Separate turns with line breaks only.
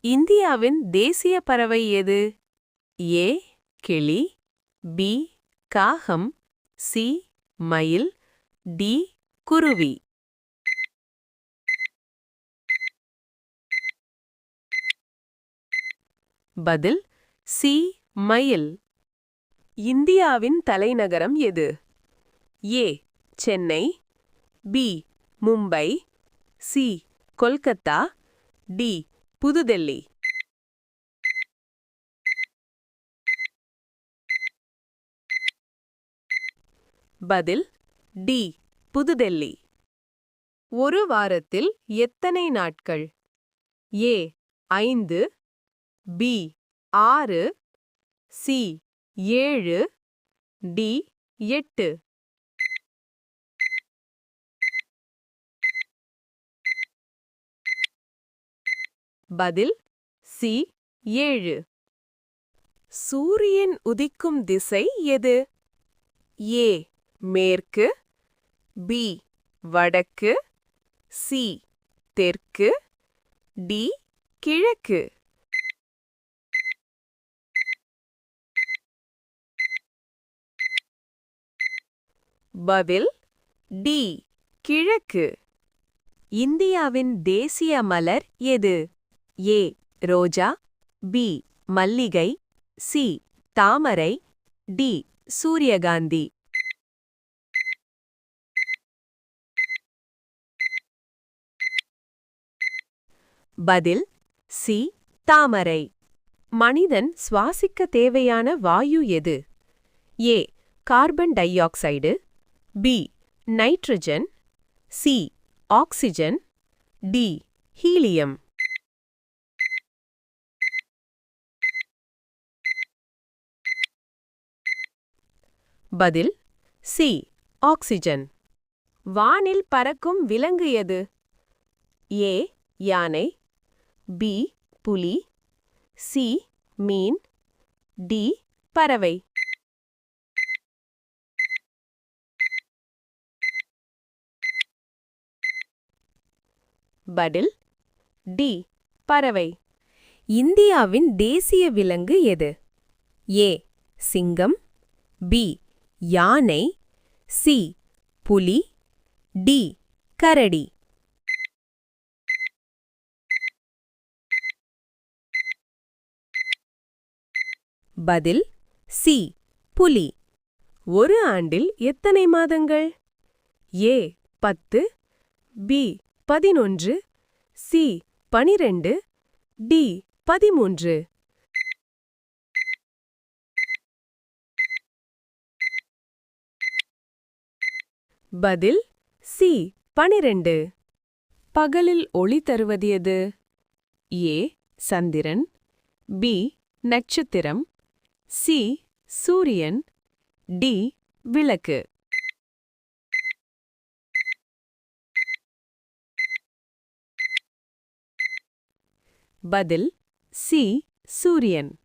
இந்தியாவின் தேசிய பறவை எது? ஏ கிளி பி காகம் சி மயில் டி குருவி. பதில் சி மயில். இந்தியாவின் தலைநகரம் எது? A Chennai B Mumbai C Kolkata D Pudhu Delhi பதில் டி புதுடெல்லி ஒரு வாரத்தில் எத்தனை நாட்கள்? ஏ ஐந்து பி ஆறு சி ஏழு டி எட்டு. பதில் சி ஏழு. சூரியன் உதிக்கும் திசை எது? ஏ மேற்கு பி வடக்கு சி தெற்கு டி கிழக்கு. பதில் டி கிழக்கு. இந்தியாவின் தேசிய மலர் எது? ஏ ரோஜா பி மல்லிகை சி தாமரை டி சூரியகாந்தி. பதில் சி தாமரை. மனிதன் சுவாசிக்க தேவையான வாயு எது? A carbon dioxide B nitrogen C oxygen D helium. பதில் சி ஆக்சிஜன். வானில் பறக்கும் விலங்கு எது? ஏ யானை பி புலி சி மீன் டி பறவை. பதில் டி பறவை. இந்தியாவின் தேசிய விலங்கு எது? ஏ சிங்கம் பி யானை சி புலி டி கரடி. பதில் சி புலி. ஒரு ஆண்டில் எத்தனை மாதங்கள்? ஏ பத்து பி பதினொன்று சி பனிரெண்டு டி பதிமூன்று. பதில் சி பனிரெண்டு. பகலில் ஒளி தருவது எது? ஏ சந்திரன். பி நட்சத்திரம். சி சூரியன். டி விளக்கு. பதில் சி சூரியன்.